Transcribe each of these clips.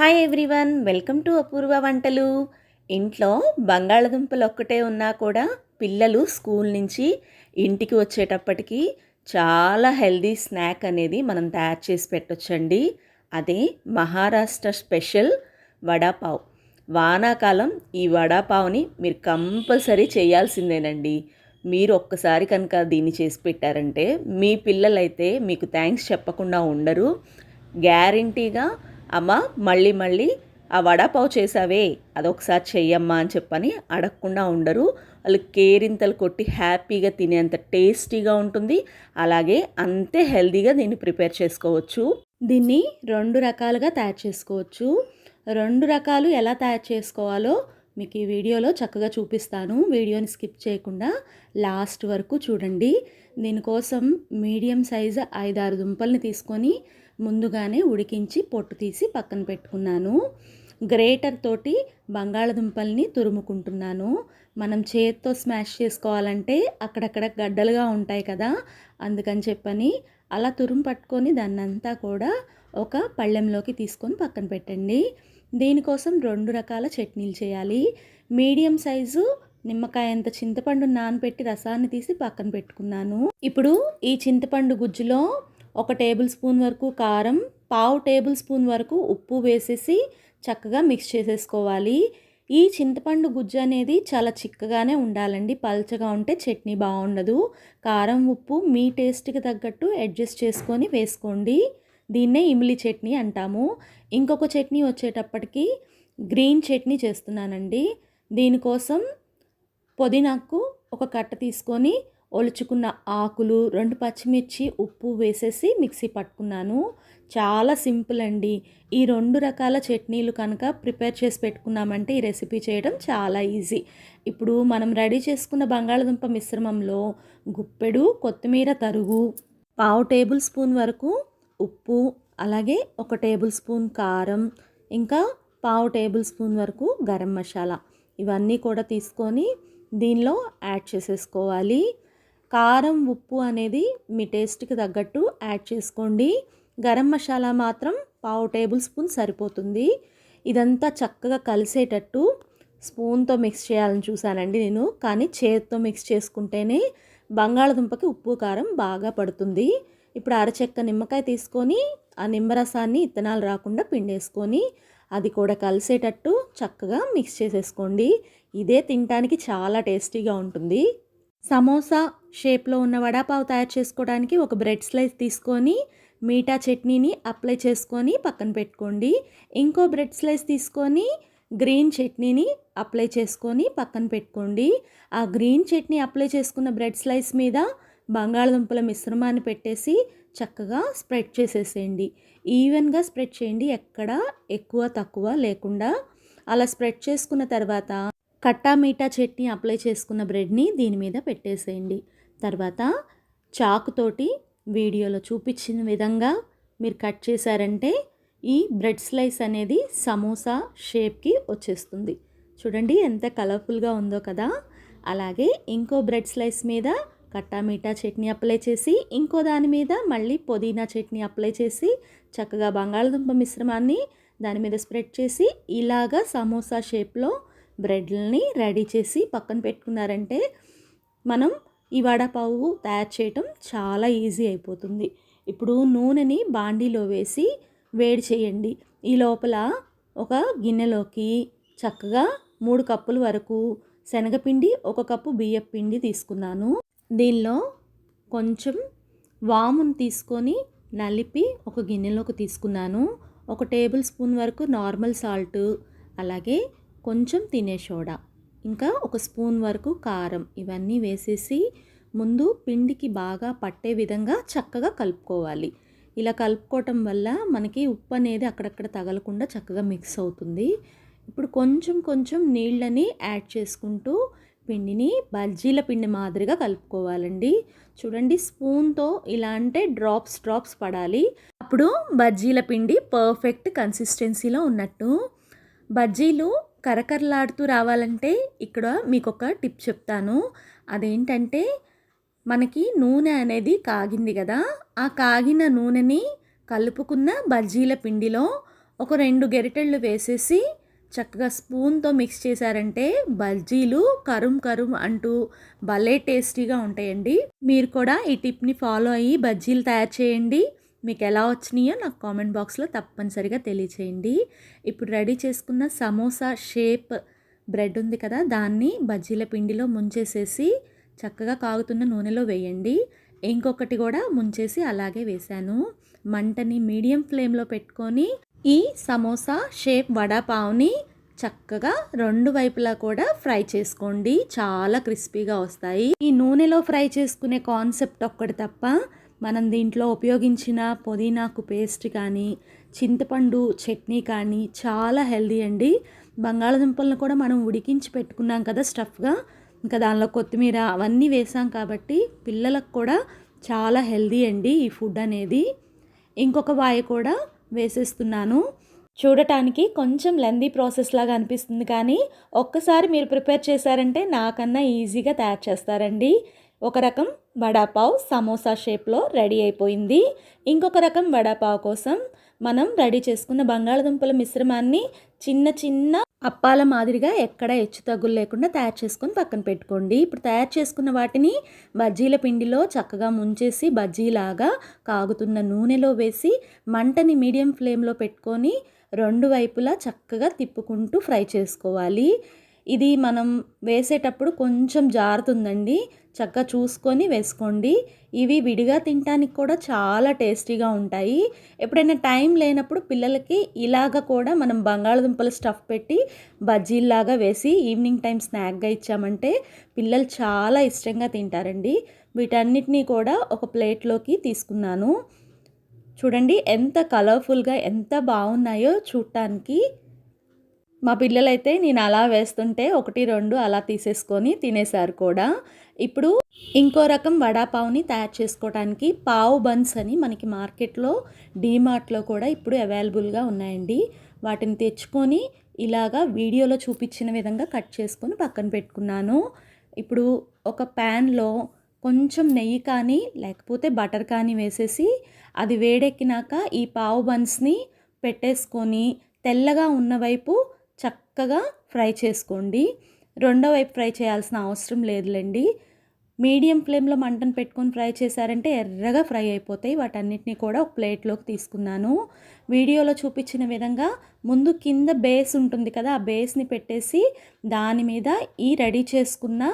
Hi everyone welcome to Apoorva వంటలు. ఇంట్లో బంగాళదుంపలు ఒక్కటే ఉన్నా కూడా పిల్లలు స్కూల్ నుంచి ఇంటికి వచ్చేటప్పటికి చాలా హెల్దీ స్నాక్ అనేది మనం తయారు చేసి పెట్టొచ్చండి. అదే మహారాష్ట్ర స్పెషల్ వడాపావ్. వానాకాలం ఈ వడాపావ్ని మీరు కంపల్సరీ చేయాల్సిందేనండి. మీరు ఒక్కసారి కనుక దీన్ని చేసి పెట్టారంటే మీ పిల్లలైతే మీకు థ్యాంక్స్ చెప్పకుండా ఉండరు. గ్యారంటీగా అమ్మ మళ్ళీ మళ్ళీ ఆ వడాపావ్ చేసావే అదొకసారి చెయ్యమ్మా అని చెప్పని అడగకుండా ఉండరు. వాళ్ళు కేరింతలు కొట్టి హ్యాపీగా తినేంత టేస్టీగా ఉంటుంది. అలాగే అంతే హెల్దీగా దీన్ని ప్రిపేర్ చేసుకోవచ్చు. దీన్ని రెండు రకాలుగా తయారు చేసుకోవచ్చు. రెండు రకాలు ఎలా తయారు చేసుకోవాలో మీకు ఈ వీడియోలో చక్కగా చూపిస్తాను. వీడియోని స్కిప్ చేయకుండా లాస్ట్ వరకు చూడండి. దీనికోసం మీడియం సైజు ఐదారు దుంపల్ని తీసుకొని ముందుగానే ఉడికించి పొట్టు తీసి పక్కన పెట్టుకున్నాను. గ్రేటర్ తోటి బంగాళదుంపల్ని తురుముకుంటున్నాను. మనం చేత్తో స్మాష్ చేసుకోవాలంటే అక్కడక్కడ గడ్డలుగా ఉంటాయి కదా అందుకని చెప్పని అలా తురుము పట్టుకొని దాన్నంతా కూడా ఒక పళ్ళెంలోకి తీసుకొని పక్కన పెట్టండి. దీనికోసం రెండు రకాల చట్నీలు చేయాలి. మీడియం సైజు నిమ్మకాయ అంత చింతపండు నానబెట్టి రసాన్ని తీసి పక్కన పెట్టుకున్నాను. ఇప్పుడు ఈ చింతపండు గుజ్జులో ఒక టేబుల్ స్పూన్ వరకు కారం పావు టేబుల్ స్పూన్ వరకు ఉప్పు వేసేసి చక్కగా మిక్స్ చేసేసుకోవాలి. ఈ చింతపండు గుజ్జు అనేది చాలా చిక్కగానే ఉండాలండి. పల్చగా ఉంటే చట్నీ బాగుండదు. కారం ఉప్పు మీ టేస్ట్కి తగ్గట్టు అడ్జస్ట్ చేసుకొని వేసుకోండి. దీన్నే ఇమిలి చట్నీ అంటాము. ఇంకొక చట్నీ వచ్చేటప్పటికి గ్రీన్ చట్నీ చేస్తున్నానండి. దీనికోసం పుదీనాకు ఒక కట్ట తీసుకొని ఒలుచుకున్న ఆకులు రెండు పచ్చిమిర్చి ఉప్పు వేసేసి మిక్సీ పట్టుకున్నాను. చాలా సింపుల్ అండి. ఈ రెండు రకాల చట్నీలు కనుక ప్రిపేర్ చేసి పెట్టుకున్నామంటే ఈ రెసిపీ చేయడం చాలా ఈజీ. ఇప్పుడు మనం రెడీ చేసుకున్న బంగాళదుంప మిశ్రమంలో గుప్పెడు కొత్తిమీర తరుగు పావు టేబుల్ స్పూన్ వరకు ఉప్పు అలాగే ఒక టేబుల్ స్పూన్ కారం ఇంకా పావు టేబుల్ స్పూన్ వరకు గరం మసాలా. ఇవన్నీ కూడా తీసుకొని దీనిలో యాడ్ చేసేసుకోవాలి. కారం ఉప్పు అనేది మీ టేస్ట్కి తగ్గట్టు యాడ్ చేసుకోండి. గరం మసాలా మాత్రం పావు టేబుల్ స్పూన్ సరిపోతుంది. ఇదంతా చక్కగా కలిసేటట్టు స్పూన్తో మిక్స్ చేయాలని చూశానండి నేను. కానీ చేతితో మిక్స్ చేసుకుంటేనే బంగాళదుంపకి ఉప్పు కారం బాగా పడుతుంది. ఇప్పుడు అరచెక్క నిమ్మకాయ తీసుకొని ఆ నిమ్మరసాన్ని ఇత్తనాలు రాకుండా పిండేసుకొని అది కూడా కలిసేటట్టు చక్కగా మిక్స్ చేసేసుకోండి. ఇదే తినడానికి చాలా టేస్టీగా ఉంటుంది. సమోసా షేప్లో ఉన్న వడాపావు తయారు చేసుకోవడానికి ఒక బ్రెడ్ స్లైస్ తీసుకొని మీఠా చట్నీని అప్లై చేసుకొని పక్కన పెట్టుకోండి. ఇంకో బ్రెడ్ స్లైస్ తీసుకొని గ్రీన్ చట్నీని అప్లై చేసుకొని పక్కన పెట్టుకోండి. ఆ గ్రీన్ చట్నీ అప్లై చేసుకున్న బ్రెడ్ స్లైస్ మీద బంగాళదుంపల మిశ్రమాన్ని పెట్టేసి చక్కగా స్ప్రెడ్ చేసేసేయండి. ఈవెన్గా స్ప్రెడ్ చేయండి ఎక్కడ ఎక్కువ తక్కువ లేకుండా. అలా స్ప్రెడ్ చేసుకున్న తర్వాత కట్టా మీఠా చట్నీ అప్లై చేసుకున్న బ్రెడ్ని దీని మీద పెట్టేసేయండి. తర్వాత చాకుతోటి వీడియోలో చూపించిన విధంగా మీరు కట్ చేశారంటే ఈ బ్రెడ్ స్లైస్ అనేది సమోసా షేప్కి వచ్చేస్తుంది. చూడండి ఎంత కలర్ఫుల్గా ఉందో కదా! అలాగే ఇంకో బ్రెడ్ స్లైస్ మీద కట్టా మీఠా చట్నీ అప్లై చేసి ఇంకో దాని మీద మళ్ళీ పుదీనా చట్నీ అప్లై చేసి చక్కగా బంగాళదుంప మిశ్రమాన్ని దాని మీద స్ప్రెడ్ చేసి ఇలాగా సమోసా షేప్లో బ్రెడ్లని రెడీ చేసి పక్కన పెట్టుకున్నారంటే మనం ఈ వడపావు తయారు చేయటం చాలా ఈజీ అయిపోతుంది. ఇప్పుడు నూనెని బాండీలో వేసి వేడి చేయండి. ఈ లోపల ఒక గిన్నెలోకి చక్కగా మూడు కప్పుల వరకు శనగపిండి ఒక కప్పు బియ్యం పిండి తీసుకున్నాను. దీనిలో కొంచెం వామును తీసుకొని నలిపి ఒక గిన్నెలోకి తీసుకున్నాను. ఒక టేబుల్ స్పూన్ వరకు నార్మల్ సాల్ట్ అలాగే కొంచెం తినే సోడా ఇంకా ఒక స్పూన్ వరకు కారం ఇవన్నీ వేసేసి ముందు పిండికి బాగా పట్టే విధంగా చక్కగా కలుపుకోవాలి. ఇలా కలుపుకోవటం వల్ల మనకి ఉప్పు అనేది అక్కడక్కడ తగలకుండా చక్కగా మిక్స్ అవుతుంది. ఇప్పుడు కొంచెం కొంచెం నీళ్ళని యాడ్ చేసుకుంటూ పిండిని బజ్జీల పిండి మాదిరిగా కలుపుకోవాలండి. చూడండి స్పూన్తో ఇలా అంటే డ్రాప్స్ డ్రాప్స్ పడాలి. అప్పుడు బజ్జీల పిండి పర్ఫెక్ట్ కన్సిస్టెన్సీలో ఉన్నట్టు బజ్జీలు కరకరలాడుతూ రావాలంటే ఇక్కడ మీకు ఒక టిప్ చెప్తాను. అదేంటంటే మనకి నూనె అనేది కాగింది కదా ఆ కాగిన నూనెని కలుపుకున్న బజ్జీల పిండిలో ఒక రెండు గెరిటెళ్ళు వేసేసి చక్కగా స్పూన్తో మిక్స్ చేశారంటే బజ్జీలు కరుం కరుం అంటూ భలే టేస్టీగా ఉంటాయండి. మీరు కూడా ఈ టిప్ని ఫాలో అయ్యి బజ్జీలు తయారు చేయండి. మీకు ఎలా వచ్చినాయో నాకు కామెంట్ బాక్స్లో తప్పనిసరిగా తెలియచేయండి. ఇప్పుడు రెడీ చేసుకున్న సమోసా షేప్ బ్రెడ్ ఉంది కదా దాన్ని బజ్జీల పిండిలో ముంచేసేసి చక్కగా కాగుతున్న నూనెలో వేయండి. ఇంకొకటి కూడా ముంచేసి అలాగే వేశాను. మంటని మీడియం ఫ్లేమ్లో పెట్టుకొని ఈ సమోసా షేప్ వడాపావుని చక్కగా రెండు వైపులా కూడా ఫ్రై చేసుకోండి. చాలా క్రిస్పీగా వస్తాయి. ఈ నూనెలో ఫ్రై చేసుకునే కాన్సెప్ట్ ఒక్కటి తప్ప మనం దీంట్లో ఉపయోగించిన పుదీనాకు పేస్ట్ కానీ చింతపండు చట్నీ కానీ చాలా హెల్దీ అండి. బంగాళదుంపలను కూడా మనం ఉడికించి పెట్టుకున్నాం కదా స్టఫ్గా ఇంకా దానిలో కొత్తిమీర అవన్నీ వేసాం కాబట్టి పిల్లలకు కూడా చాలా హెల్దీ అండి ఈ ఫుడ్ అనేది. ఇంకొక వాయ కూడా వేసేస్తున్నాను. చూడటానికి కొంచెం లెందీ ప్రాసెస్ లాగా అనిపిస్తుంది కానీ ఒక్కసారి మీరు ప్రిపేర్ చేశారంటే నాకన్నా ఈజీగా తయారు చేస్తారండి. ఒక రకం వడాపావ్ సమోసా షేప్లో రెడీ అయిపోయింది. ఇంకొక రకం వడాపావ్ కోసం మనం రెడీ చేసుకున్న బంగాళదుంపల మిశ్రమాన్ని చిన్న చిన్న అప్పాల మాదిరిగా ఎక్కడ హెచ్చు తగ్గులు లేకుండా తయారు చేసుకొని పక్కన పెట్టుకోండి. ఇప్పుడు తయారు చేసుకున్న వాటిని బజ్జీల పిండిలో చక్కగా ముంచేసి బజ్జీలాగా కాగుతున్న నూనెలో వేసి మంటని మీడియం ఫ్లేమ్లో పెట్టుకొని రెండు వైపులా చక్కగా తిప్పుకుంటూ ఫ్రై చేసుకోవాలి. ఇది మనం వేసేటప్పుడు కొంచెం జారుతుందండి. చక్కగా చూసుకొని వేసుకోండి. ఇవి విడిగా తినడానికి కూడా చాలా టేస్టీగా ఉంటాయి. ఎప్పుడైనా టైం లేనప్పుడు పిల్లలకి ఇలాగ కూడా మనం బంగాళదుంపలు స్టఫ్ పెట్టి బజ్జీల్లాగా వేసి ఈవినింగ్ టైం స్నాక్గా ఇచ్చామంటే పిల్లలు చాలా ఇష్టంగా తింటారండి. వీటన్నిటినీ కూడా ఒక ప్లేట్లోకి తీసుకున్నాను. చూడండి ఎంత కలర్ఫుల్గా ఎంత బాగున్నాయో చూడటానికి. మా పిల్లలైతే నేను అలా వేస్తుంటే ఒకటి రెండు అలా తీసేసుకొని తినేశారు కూడా. ఇప్పుడు ఇంకో రకం వడాపావుని తయారు చేసుకోవడానికి పావు బన్స్ అని మనకి మార్కెట్లో డీమార్ట్లో కూడా ఇప్పుడు అవైలబుల్గా ఉన్నాయండి. వాటిని తెచ్చుకొని ఇలాగా వీడియోలో చూపించిన విధంగా కట్ చేసుకొని పక్కన పెట్టుకున్నాను. ఇప్పుడు ఒక ప్యాన్లో కొంచెం నెయ్యి కానీ లేకపోతే బటర్ కానీ వేసేసి అది వేడెక్కినాక ఈ పావు బన్స్ని పెట్టేసుకొని తెల్లగా ఉన్న వైపు చక్కగా ఫ్రై చేసుకోండి. రెండో వైపు ఫ్రై చేయాల్సిన అవసరం లేదులేండి. మీడియం ఫ్లేమ్లో మంటను పెట్టుకొని ఫ్రై చేశారంటే ఎర్రగా ఫ్రై అయిపోతాయి. వాటన్నిటిని కూడా ఒక ప్లేట్లోకి తీసుకున్నాను. వీడియోలో చూపించిన విధంగా ముందు కింద బేస్ ఉంటుంది కదా ఆ బేస్ని పెట్టేసి దాని మీద ఈ రెడీ చేసుకున్న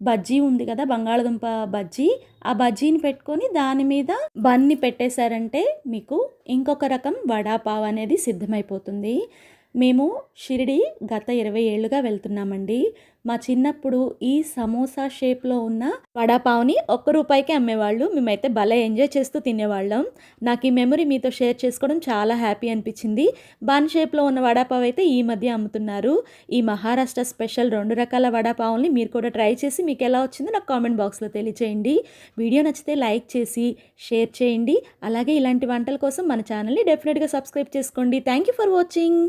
బజ్జీ ఉంది కదా బంగాళదుంప బజ్జీ. ఆ బజ్జీని పెట్టుకొని దాని మీద బన్ని పెట్టేశారంటే మీకు ఇంకొక రకం వడాపావ్ అనేది సిద్ధమైపోతుంది. మేము షిరిడి గత ఇరవై ఏళ్ళుగా వెళ్తున్నామండి. మా చిన్నప్పుడు ఈ సమోసా షేప్లో ఉన్న వడాపావుని ఒక్క రూపాయికి అమ్మేవాళ్ళు. మేమైతే భలే ఎంజాయ్ చేస్తూ తినేవాళ్ళం. నాకు ఈ మెమరీ మీతో షేర్ చేసుకోవడం చాలా హ్యాపీ అనిపించింది. బన్ షేప్లో ఉన్న వడాపావు అయితే ఈ మధ్య అమ్ముతున్నారు. ఈ మహారాష్ట్ర స్పెషల్ రెండు రకాల వడాపావుల్ని మీరు కూడా ట్రై చేసి మీకు ఎలా వచ్చిందో నాకు కామెంట్ బాక్స్లో తెలియచేయండి. వీడియో నచ్చితే లైక్ చేసి షేర్ చేయండి. అలాగే ఇలాంటి వంటల కోసం మన ఛానల్ని డెఫినెట్గా సబ్స్క్రైబ్ చేసుకోండి. Thank you for watching.